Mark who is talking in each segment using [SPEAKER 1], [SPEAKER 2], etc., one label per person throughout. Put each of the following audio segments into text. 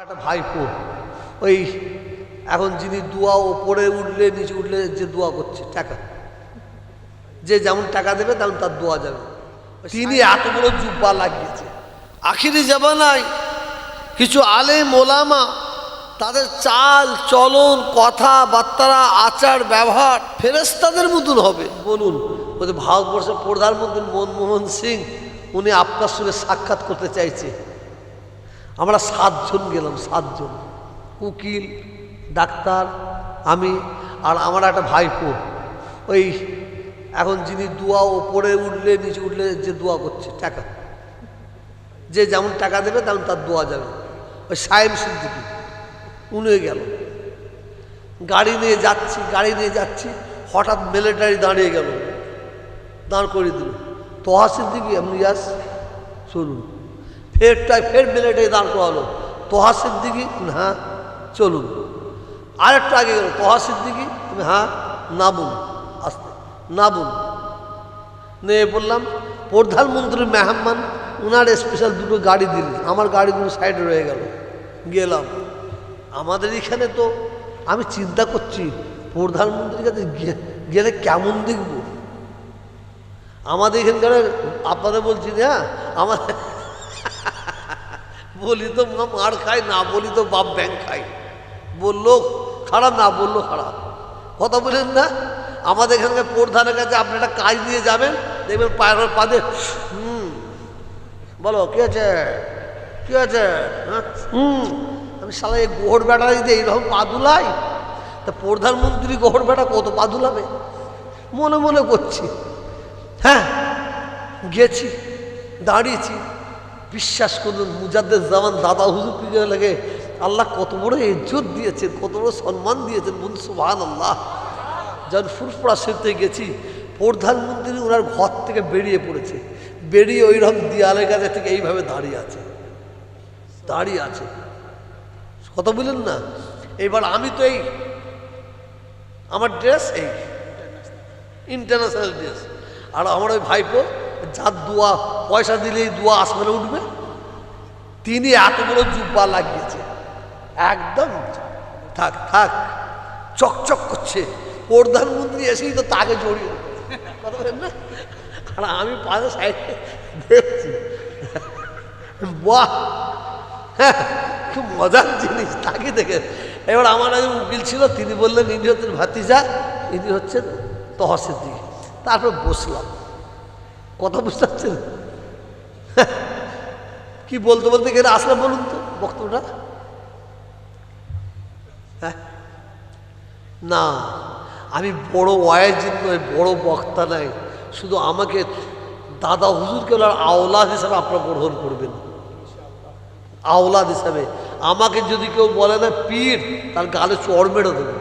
[SPEAKER 1] একটা ভাইপো। ওই এখন যিনি দোয়া ওপরে উঠলে নিচে উঠলে যে দোয়া করছে টাকা। যে যেমন টাকা দেবে তেমন তার দোয়া যাবে। তিনি এত বড় জুব্বা লাগিয়েছে। আখিরি জামানায় কিছু আলেম ওলামা তাদের চাল চলন কথাবার্তারা আচার ব্যবহার ফেরেস্তাদের মতন হবে। বলুন ওই ভারতবর্ষের প্রধানমন্ত্রী মনমোহন সিং উনি আপনার সঙ্গে সাক্ষাৎ করতে চাইছে। আমরা সাতজন গেলাম, সাতজন। উকিল, ডাক্তার, আমি আর আমার একটা ভাইপো। ওই এখন যিনি দোয়া ওপরে উঠলে, নিচে উঠলে যে দোয়া করছে, টাকা। যে যেমন টাকা দেবে, তেমন তার দোয়া যাবে। ওই সাহেব সিদ্দিকি, উনি গেল। গাড়ি নিয়ে যাচ্ছি, গাড়ি নিয়ে যাচ্ছি, হঠাৎ মিলিটারি দাঁড়িয়ে গেল। দাঁড় করিয়ে দিল। তোহা সিদ্দিকি আমি ইয়াস চলুন ফেরটায় ফের মিলিটারি দাঁড় করালো। তোহা সিদ্দিকি হ্যাঁ চলুন। আরেকটা আগে গেল, তোহা সিদ্দিকি আমি হ্যাঁ নামুন আসতে নামুন নিয়ে বললাম, প্রধানমন্ত্রী মেহমান ওনার স্পেশাল দুটো গাড়ি দিলেন। আমার গাড়িগুলো সাইডে রয়ে গেল। গেলাম। আমাদের এখানে তো আমি চিন্তা করছি, প্রধানমন্ত্রীর কাছে গেলে কেমন দেখব? আমাদের এখানকার, আপনাদের বলছি হ্যাঁ আমাদের বলি তো মা মার খায়, না বলি তো বাপ ব্যাং খাই বলল খারাপ না, বলল খারাপ। কথা বলেন না? আমাদের এখানকার প্রধানের কাছে আপনি একটা কাজ দিয়ে যাবেন, দেখবেন পায়ের পাদে হুম, বলো, কি আছে? কি আছে? হ্যাঁ হুম, আমি সালা এই গোহর বেটা যদি এইরকম পা দুলাই, তা প্রধানমন্ত্রী গোহর বেটা কত পা দুলাবে? মনে মনে করছি। হ্যাঁ গেছি, দাঁড়িয়েছি। বিশ্বাস করুন মুজাদ্দের জামান দাদা হুজুর পিজে লাগে, আল্লাহ কত বড় ইজ্জত দিয়েছেন, কত বড় সম্মান দিয়েছেন বন্ধু সুবাহান আল্লাহ যখন ফুরফুরা সেরতে গেছি, প্রধানমন্ত্রী ওনার ঘর থেকে বেরিয়ে পড়েছে, বেরিয়ে ওই রকম দেয়ালের কাছে থেকে এইভাবে দাঁড়িয়ে আছে দাঁড়িয়ে আছে। কথা বললেন না? এবার আমি তো এই, আমার ড্রেস এই ইন্টারন্যাশনাল ড্রেস আর আমার ওই ভাইপো যার দোয়া পয়সা দিলেই দোয়া আসমানে উঠবে। তিনি এত বড় জুব্বা লাগিয়েছে। একদম থাক থাক চকচক করছে। প্রধানমন্ত্রী এসেই তো তাকে জড়িয়ে কথা না? আর আমি পাশে সাইডে দেখছি। বাহ! হ্যাঁ, খুব মজার জিনিস তাকে দেখে। এবার আমার একজন উকিল ছিল তিনি বললেন ইনি হচ্ছেন ভাতিজা ইনি হচ্ছেন তহসের দিকে তারপর বসলাম। কথা বুঝতে পারছেন? কি বলতে বলতে গেলে আসলে বলুন তো বক্তব্যটা? হ্যাঁ? না, আমি বড় ওয়াইজিন নয় বড় বক্তা নাই শুধু আমাকে দাদা হুজুরকে আওলাদ হিসাবে আপনারা গ্রহণ করবেন। আওলাদ হিসাবে। আমাকে যদি কেউ বলে না পীর, তার গালে চড় মেরে দেবো।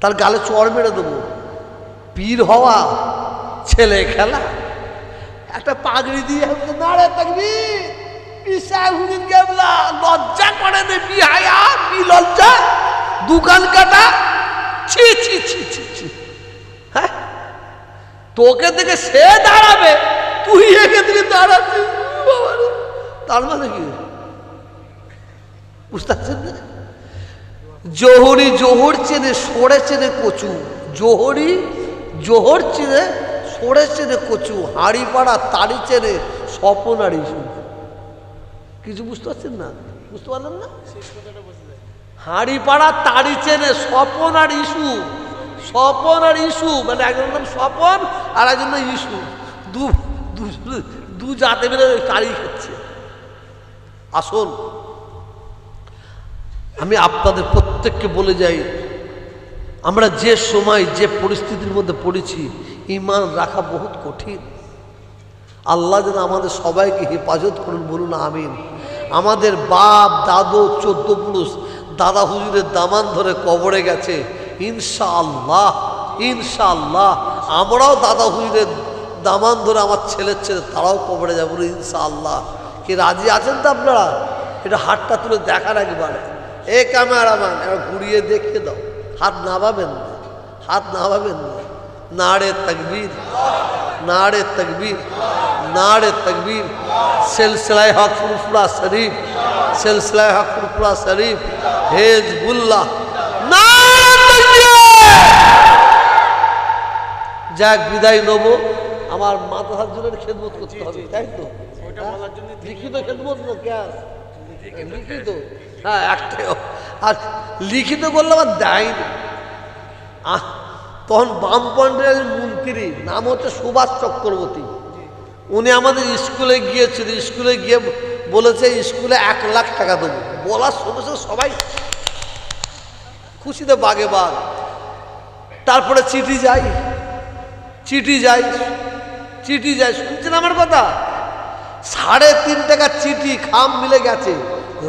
[SPEAKER 1] তার গালে চড় মেরে দেবো। পীর হওয়া ছেলে খেলা। একটা পাগড়ি দিয়ে নাড়ে থাকবি হুদিন কেবলা, লজ্জা করে নে বিহায়া বি লজ্জা? দোকান কাটা। ছি ছি ছি ছি ছি। হ্যাঁ? তোকে থেকে সে দাঁড়াবে, তুই একে থেকে দাঁড়াচ্ছিস। তার মানে কি? বুঝতে জোহরি জোহর চেনে সরে চেনে কচু। জোহরি জোহর চেনে সরে চেনে কচু, হাঁড়ি পাড়া তাড়ি চেনে স্বপন ইস্যু কিছু বুঝতে পারছেন না? বুঝতে পারলেন না? হাঁড়ি পাড়া তাড়ি চেনে স্বপন আর ইস্যু স্বপন আর ইস্যু মানে একজনের নাম স্বপন আর একজন ইস্যু দু- দু জাতে মিলে তাড়ি খাচ্ছে। আসল আমি আপনাদের প্রত্যেককে বলে যাই, আমরা যে সময় যে পরিস্থিতির মধ্যে পড়েছি ইমান রাখা বহুত কঠিন। আল্লাহ যেন আমাদের সবাইকে হেফাজত করুন, বলুন আমিন। আমাদের বাপ, দাদু, চোদ্দ পুরুষ, দাদা হুজুরের দামান ধরে কবরে গেছে। ইনশাআল্লাহ ইনশাআল্লাহ, আমরাও দাদা হুজুরের দামান ধরে আমার ছেলের ছেলে, তারাও কবরে যাব ইনশাআল্লাহ। কি রাজি আছেন তো আপনারা? এটা হাতটা তুলে দেখার একবারে। এ ক্যামেরাম্যান ঘুরিয়ে দেখিয়ে দাও। হাত নামাবেন না, হাত নামাবেন না। নাড়ে তকবীর নাড়ে তকবীর নারে তকবীর। সিলসিলায় হক ফুরফুরা শরীফ সিলসিলায় হক ফুরফুরা শরীফ। হেজবুল্লাহ যাক বিদায় নেব। আমার মাথা জনের খেদমত করতে হবে তাই তো? লিখিত খেদমত না ক্যাশ লিখিত হ্যাঁ একটাই। আর লিখিত করলে আমার দেয়নি আহ, তখন বামপন্থের মন্ত্রী, নাম হচ্ছে সুভাষ চক্রবর্তী। উনি আমাদের স্কুলে গিয়েছিল স্কুলে গিয়ে বলেছে, স্কুলে এক লাখ টাকা দেবো। বলার সঙ্গে সঙ্গে সবাই খুশিতে বাগে বাঘ তারপরে চিঠি যাই চিঠি যাই চিঠি যাই। শুনছেন আমার কথা? সাড়ে তিন টাকা চিঠি, খাম মিলে গেছে।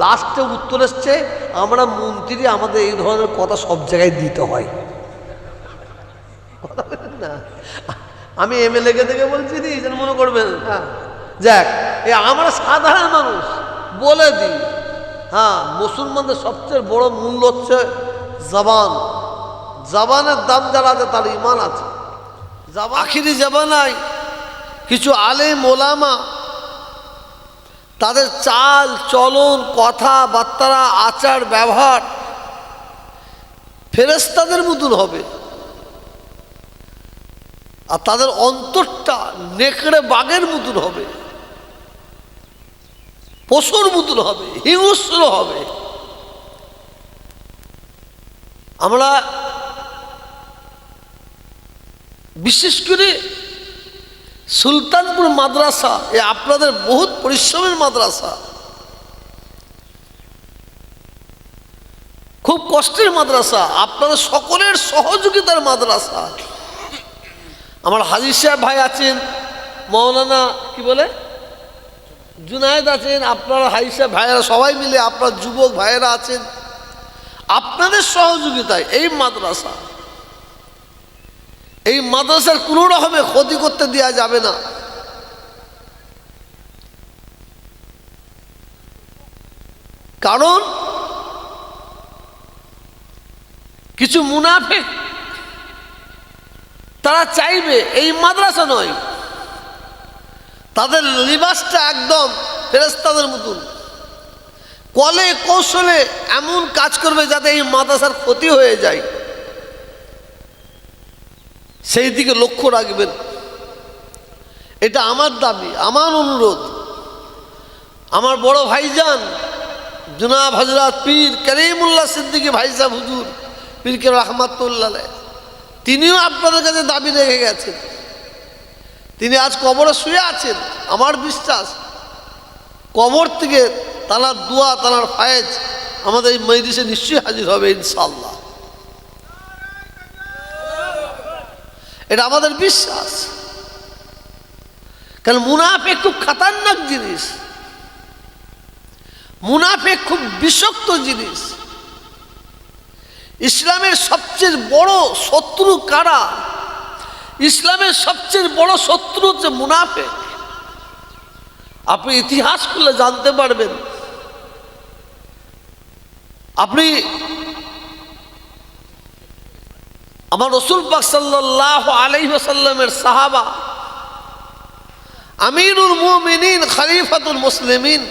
[SPEAKER 1] লাস্টে উত্তর এসছে, আমরা মন্ত্রী, আমাদের এই ধরনের কথা সব জায়গায় দিতে হয়। কথা বলেন না। আমি এমএলএ কে থেকে বলছি নি যেন মনে করবেন হ্যাঁ। যাক এ আমরা সাধারণ মানুষ বলে দিই। হ্যাঁ মুসলমানদের সবচেয়ে বড় মূল্য হচ্ছে জবান। জবানের দাম যারা আছে তার ইমান আছে। আখিরি জাবানায় কিছু আলেম ওলামা তাদের চাল চলন কথাবার্তারা আচার ব্যবহার ফেরেস্তাদের মতন হবে। আর তাদের অন্তরটা নেকড়ে বাঘের মতন হবে, পশুর মতন হবে, হিংস্র হবে। আমরা বিশেষ করে সুলতানপুর মাদ্রাসা, এ আপনাদের বহুত পরিশ্রমের মাদ্রাসা, খুব কষ্টের মাদ্রাসা, আপনাদের সকলের সহযোগিতার মাদ্রাসা। আমার হাজির সাহেব ভাই আছেন, মৌলানা, কি বলে? জুনায়েদ আছেন, আপনার হাজির সাহেব ভাইয়েরা সবাই মিলে, আপনার যুবক ভাইয়েরা আছেন। আপনাদের সহযোগিতায় এই মাদ্রাসা, এই মাদ্রাসার কোনো রকমে ক্ষতি করতে দেওয়া যাবে না। কারণ, কিছু মুনাফেক তারা চাইবে এই মাদ্রাসা নয়। তাদের লিবাসটা একদম ফেরেস্তাদের মতন। কলে কৌশলে এমন কাজ করবে যাতে এই মাদ্রাসার ক্ষতি হয়ে যায়। সেই দিকে লক্ষ্য রাখবেন। এটা আমার দাবি, আমার অনুরোধ। আমার বড় ভাইজান, জুনাব হজরত পীর করিমুল্লাহ সিদ্দিকী ভাই সাহেব হুজুর, পীর কে রহমাতুল্লাহ তিনিও আপনাদের কাছে দাবি রেখে গেছেন। তিনি আজ কবরে শুয়ে আছেন, আমার বিশ্বাস। কবর থেকে তালার দোয়া, তালার ফায়েজ আমাদের এই মজলিসে নিশ্চয়ই হাজির হবে ইনশাল্লাহ এটা আমাদের বিশ্বাস। কারণ মুনাফেক খুব খাতারনাক জিনিস। মুনাফেক খুব বিষক্ত জিনিস। ইসলামের সবচেয়ে বড় শত্রু কারা? ইসলামের সবচেয়ে বড় শত্রু হচ্ছে মুনাফে আপনি ইতিহাস করলে জানতে পারবেন। আপনি আমার রসুল পাক সাল্লাহ আলাইসাল্লামের সাহাবা, আমিরুল মুমিনিন, খালিফাতুল মুসলিমিন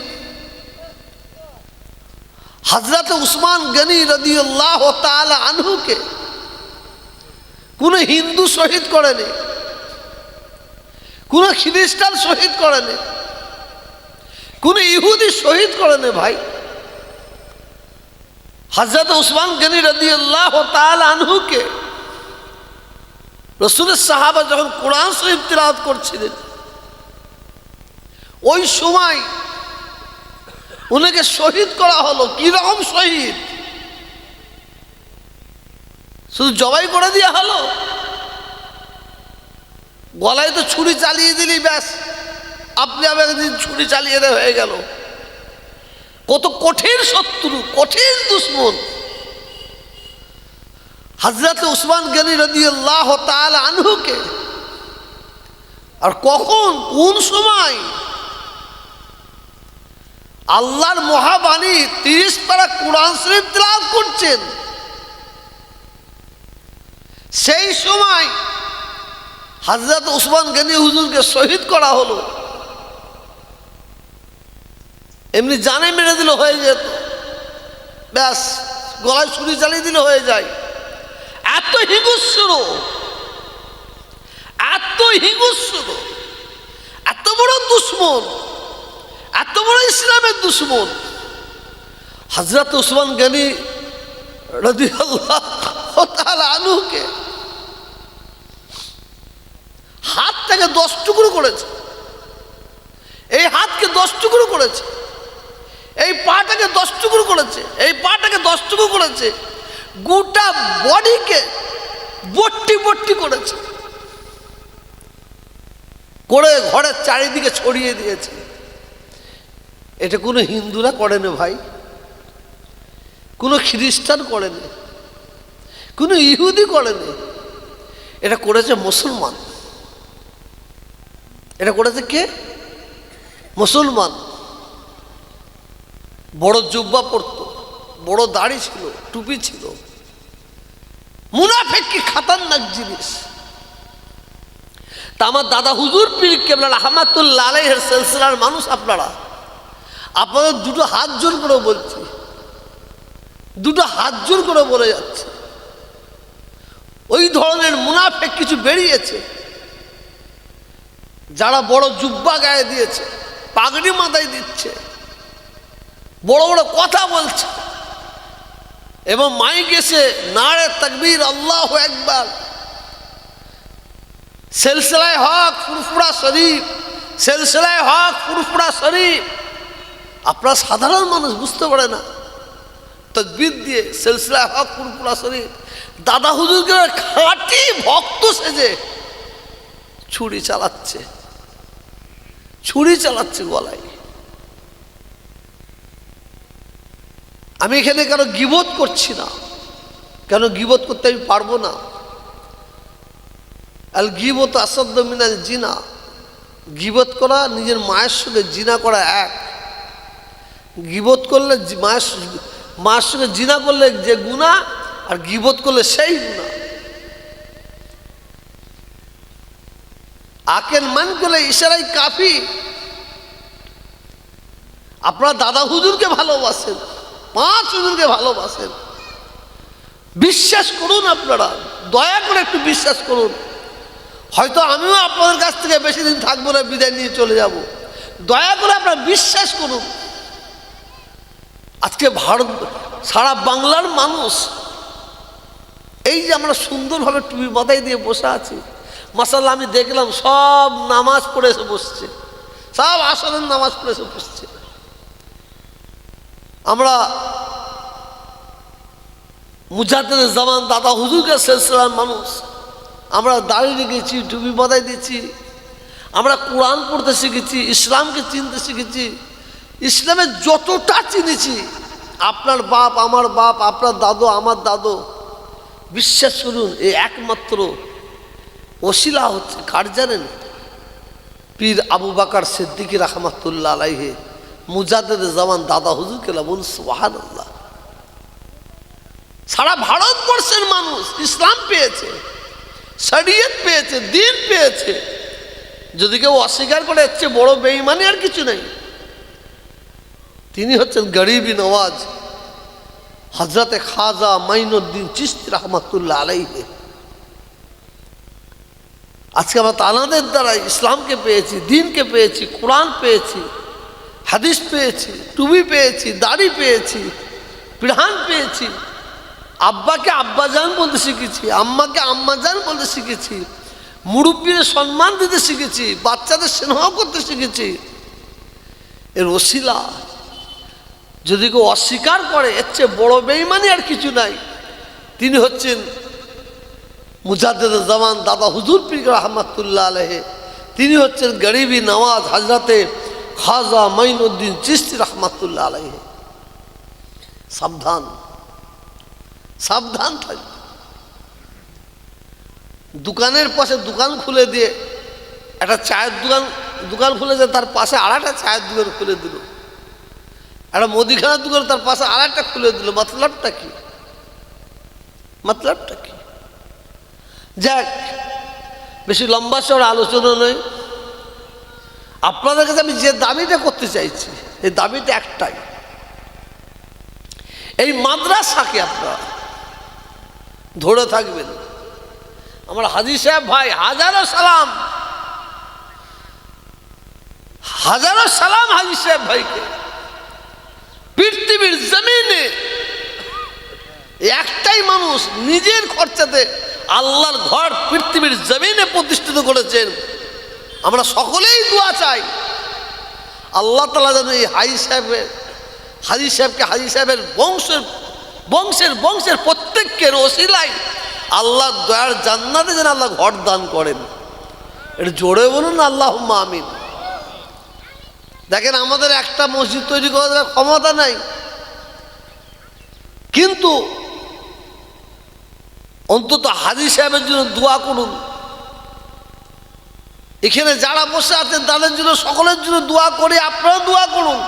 [SPEAKER 1] হজরত উসমান গনি রদিউল্লাহ তাআলা আনহুকে কোনো হিন্দু শহীদ করেনি, কোনো খ্রিস্টান শহীদ করেনি, কোনো ইহুদি শহীদ করেনি ভাই। হজরত উসমান গনি রদিউল্লাহ তাআলা আনহুকে রসুলের সাহাবা যখন কোরআন শরীফ তিলাওয়াত করছিলেন, ওই সময় ওনাকে শহীদ করা হলো। কীরকম শহীদ? শুধু জবাই করে দেওয়া হলো? গলায় তো ছুরি চালিয়ে দিলি, ব্যাস। আপনি আমি একদিন ছুরি চালিয়ে দেওয়া হয়ে গেল। কত কঠিন শত্রু, কঠিন দুশ্মন। হজরত উসমান গনি রদি আল্লাহ আনহুকে। আর কখন, কোন সময় আল্লাহর মহাবাণী তিরিশ পারা কোরআন শরীফ তেলাওয়াত করছেন। সেই সময় হজরত উসমান গনি হুজুরকে শহীদ করা হলো। এমনি জানে মেরে দিলে, হয়ে যেত। ব্যাস, গলায় ছুরি চালিয়ে দিলে, হয়ে যায়। এত হিংস্র এত হিংস্র, এত বড় দুশ্মন। এত বড় ইসলামের দুশ্মন। হজরত উসমান গনি রদি আনুকে হাতটাকে দশ টুকরো করেছে। এই হাতকে দশ টুকরো করেছে। এই পাটাকে দশ টুকরো করেছে। এই পাটাকে দশ টুকরো করেছে। গোটা বডিকে বট্টি বট্টি করেছে। করে ঘরের চারিদিকে ছড়িয়ে দিয়েছে। এটা কোনো হিন্দুরা করেনি ভাই। কোনো খ্রিস্টান করেনি। কোনো ইহুদি করেনি। এটা করেছে মুসলমান। এটা করেছে কে? মুসলমান। বড় জুব্বা পরতো, বড় দাড়ি ছিল, টুপি ছিল। মুনাফেক কি খাতারনাক জিনিস। তা আমার দাদা হুজুর পীর কেবলাল আহমাতুল্লাহ আলাইহের সিলসিলার মানুষ আপনারা। আপনাদের দুটো হাত জোর করে বলছি। দুটো হাত জোর করে বলে যাচ্ছে। ওই ধরনের মুনাফেক কিছু বেরিয়েছে। যারা বড় জুব্বা গায়ে দিয়েছে, পাগড়ি মাথায় দিচ্ছে, বড় বড় কথা বলছে। এবং মাইক এসে নাড়ে তাকবীর, আল্লাহ একবার সেলসেলায় হক, ফুরফুরা শরীফ, সেলসেলায় হক, ফুরফুরা শরীফ। আপনারা সাধারণ মানুষ, বুঝতে পারে না। তকবির দিয়ে সেলসিলায় হক ফুরফুরা শরীফ। দাদা হুজুরকে খাঁটি ভক্ত সেজে ছুরি চালাচ্ছে। ছুরি চালাচ্ছে গলায়। আমি এখানে কেন গিবোধ করছি না। কেন গিবোধ করতে আমি পারব না? আল গিবত আসাদ্দ মিনাল জিনা। গিবত করা, নিজের মায়ের সঙ্গে জিনা করা এক। গিবত করলে মায়ের মায়ের সঙ্গে জিনা করলে যে গুণা, আর গিবত করলে সেই গুণা। আকেন মান করলে ইশারাই কাফি। আপনার দাদা হুজুরকে ভালোবাসেন, পাঁচ হুজুরকে ভালোবাসেন। বিশ্বাস করুন আপনারা, দয়া করে একটু বিশ্বাস করুন। হয়তো আমিও আপনাদের কাছ থেকে বেশি দিন থাকব না, বিদায় নিয়ে চলে যাব। দয়া করে আপনারা বিশ্বাস করুন। আজকে ভারত, সারা বাংলার মানুষ, এই যে আমরা সুন্দরভাবে টুপি মাথায় দিয়ে বসে আছি মাসাল্লাহ আমি দেখলাম সব নামাজ পড়ে এসে বসছে, সব আসলের নামাজ পড়ে এসে বসছে। আমরা মুজাদের জামান দাদা হুজুরকে সিলসিলার মানুষ, আমরা দাঁড়িয়ে রেখেছি টুপি বাদাই দিচ্ছি আমরা কোরআন পড়তে শিখেছি, ইসলামকে চিনতে শিখেছি ইসলামের যতটা চিনেছি, আপনার বাপ, আমার বাপ, আপনার দাদু, আমার দাদু, বিশ্বাস করুন, এই একমাত্র ওসিলা হচ্ছে, কার জানেন? পীর আবু বাকার সিদ্দিকি রহমাতুল্লাহ আলাইহে মুজাদের জামান দাদা হুজুর কেলা বলুন সোহান সারা ভারতবর্ষের মানুষ ইসলাম পেয়েছে, শরিয়ত পেয়েছে, দিন পেয়েছে। যদি কেউ অস্বীকার করে, এর চেয়ে বড় বেইমানি আর কিছু নেই। তিনি হচ্ছেন গরিবী নওয়াজ হজরতে খাজা মাইনুদ্দিন চিস্তি রহমতুল্লাহ আলাইহে। আজকে আমরা তানাদের দ্বারা ইসলামকে পেয়েছি, দিনকে পেয়েছি, কোরআন পেয়েছি, হাদিস পেয়েছি টুবি পেয়েছি, দাড়ি পেয়েছি, পিড়ান পেয়েছি। আব্বাকে আব্বাজান বলতে শিখেছি, আম্মাকে আম্মাজান বলতে শিখেছি, মুরব্বীদের সম্মান দিতে শিখেছি, বাচ্চাদের স্নেহ করতে শিখেছি। এর ওসিলা যদি কেউ অস্বীকার করে, এর চেয়ে বড় বেইমানি আর কিছু নাই। তিনি হচ্ছেন মুজাদ্দেদ জামান দাদা হুজুর পীর রহমাতুল্লাহ আলহে তিনি হচ্ছেন গরিবী নওয়াজ হাজরাতে খাজা মাইনুদ্দিন চিস্তি রহমাতুল্লাহ আলহে সাবধান। সাবধান থাকবে দোকানের পাশে দোকান খুলে দিয়ে, একটা চায়ের দোকান দোকান খুলে খুলেছে তার পাশে আর একটা চায়ের দোকান খুলে দিল। একটা মুদিখানার দোকান তার পাশে আর একটা খুলে দিল। মতলবটা কি? মতলবটা কি? যাক, বেশি লম্বা চড় আলোচনা নয়। আপনাদের কাছে আমি যে দাবিটা করতে চাইছি, এই দাবিটা একটাই। এই মাদ্রাসাকে আপনারা ধরে থাকবেন। আমার হাজি সাহেব ভাই, হাজারো সালাম। হাজারো সালাম হাজি সাহেব ভাইকে। পৃথিবীর জমিনে একটাই মানুষ নিজের খরচাতে আল্লাহর ঘর পৃথিবীর জমিনে প্রতিষ্ঠিত করেছেন। আমরা সকলেই দোয়া চাই। আল্লাহ তালা যেন এই হাজি সাহেবের, হাজি সাহেবকে হাজি সাহেবের বংশের বংশের বংশের প্রত্যেকের ওসিলাই আল্লাহ দয়ার জান্নাতে যেন আল্লাহ ঘর দান করেন। এটা জোরে বলুন আল্লাহ আমিন। দেখেন আমাদের একটা মসজিদ তৈরি করার ক্ষমতা নাই। কিন্তু অন্তত হাজি সাহেবের জন্য দোয়া করুন। এখানে যারা বসে আছেন, তাদের জন্য, সকলের জন্য দোয়া করে আপনারা দোয়া করুন।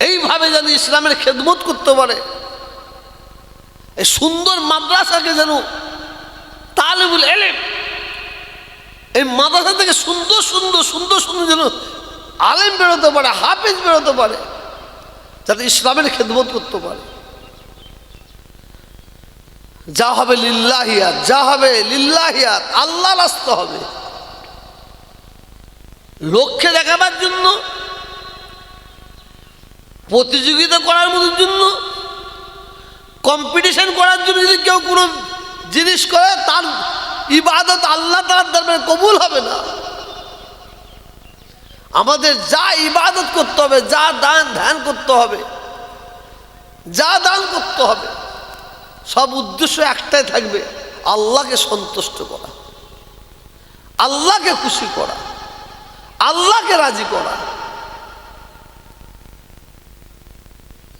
[SPEAKER 1] এইভাবে যেন ইসলামের খেদমত করতে পারে। এই সুন্দর মাদ্রাসাকে যেন তালেবুল এলেম এই মাদ্রাসা থেকে সুন্দর সুন্দর সুন্দর সুন্দর যেন আলেম বেরোতে পারে, হাফেজ বেরোতে পারে, যাতে ইসলামের খেদমত করতে পারে। যা হবে লিল্লাহিয়াত, যা হবে লিল্লাহিয়াত, আল্লাহ রাস্তা হবে। লক্ষ্যে দেখাবার জন্য, প্রতিযোগিতা করার মতো জন্য কম্পিটিশন করার জন্য যদি কেউ কোনো জিনিস করে, তার ইবাদত আল্লাহ তার দরবারে কবুল হবে না। আমাদের যা ইবাদত করতে হবে, যা দান ধ্যান করতে হবে, যা দান করতে হবে, সব উদ্দেশ্য একটাই থাকবে, আল্লাহকে সন্তুষ্ট করা, আল্লাহকে খুশি করা, আল্লাহকে রাজি করা।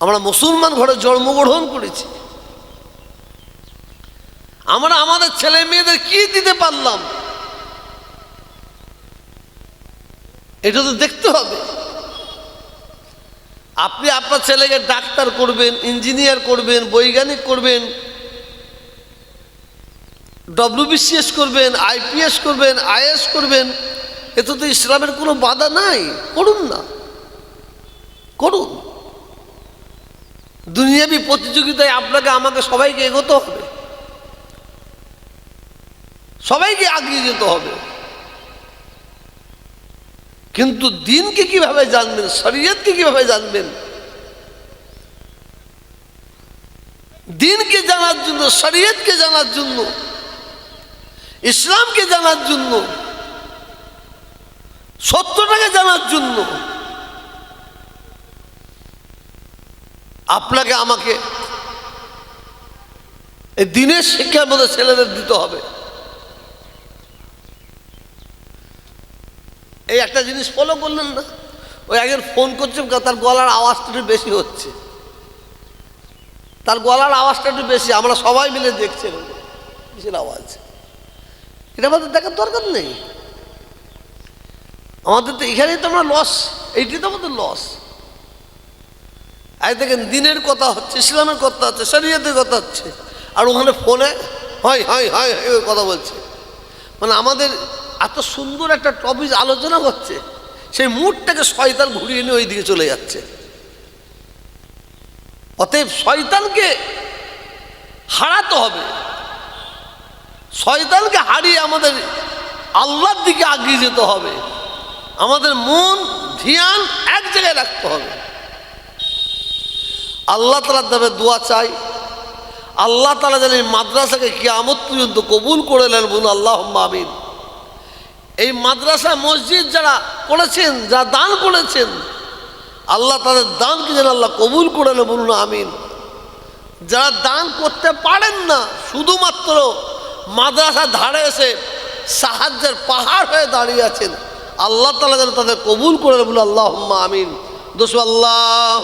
[SPEAKER 1] আমরা মুসলমান ঘরে জন্মগ্রহণ করেছি। আমরা আমাদের ছেলে মেয়েদের কি দিতে পারলাম? এটা তো দেখতে হবে। আপনি আপনার ছেলেকে ডাক্তার করবেন, ইঞ্জিনিয়ার করবেন, বৈজ্ঞানিক করবেন ডব্লিউবিসিএস করবেন আইপিএস করবেন আইএস করবেন, এতে তো ইসলামের কোনো বাধা নাই। করুন না। করুন। দুনিয়াবি প্রতিযোগিতায় আপনাকে, আমাকে সবাইকে এগোতে হবে। সবাইকে আগিয়ে যেতে হবে। কিন্তু দিনকে কীভাবে জানবেন, শরীয়তকে কীভাবে জানবেন? দিনকে জানার জন্য, শরীয়তকে জানার জন্য, ইসলামকে জানার জন্য, সত্যটাকে জানার জন্য। আপনাকে আমাকে এই দিনের শিক্ষার মধ্যে ছেলেদের দিতে হবে। এই একটা জিনিস ফলো করলেন না? ওই একজন ফোন করছে তার গলার আওয়াজটা একটু বেশি হচ্ছে। তার গলার আওয়াজটা একটু বেশি, আমরা সবাই মিলে দেখছি কিসের আওয়াজ। এটা আমাদের দেখার দরকার নেই। আমাদের তো এখানেই তো আমরা লস এইটি তো আমাদের লস আজ দেখেন, দিনের কথা হচ্ছে, ইসলামের কথা হচ্ছে, শরীয়তের কথা হচ্ছে। আর ওখানে ফোনে হয় হয় হয় কথা বলছে। মানে আমাদের এত সুন্দর একটা টপিক আলোচনা হচ্ছে, সেই মুডটাকে শয়তান ঘুরিয়ে নিয়ে ওইদিকে চলে যাচ্ছে। অতএব শয়তানকে হারাতে হবে। শয়তানকে হারিয়ে আমাদের আল্লাহর দিকে আগিয়ে যেতে হবে। আমাদের মন, ধ্যান এক জায়গায় রাখতে হবে। আল্লাহ তালার দামে দোয়া চাই আল্লাহ তালা যেন এই মাদ্রাসাকে কিয়ামত পর্যন্ত কবুল করে নেন বলুন আল্লাহ আমিন। এই মাদ্রাসা, মসজিদ যারা করেছেন, যারা দান করেছেন, আল্লাহ তাদের দানকে যেন আল্লাহ কবুল করে নেন বলুন, আমিন। যারা দান করতে পারেন না, শুধুমাত্র মাদ্রাসার ধারে এসে সাহায্যের পাহাড় হয়ে দাঁড়িয়ে আছেন, আল্লাহ তালা যেন তাদের কবুল করে বলুন আল্লাহ আমিন। দোষ আল্লাহ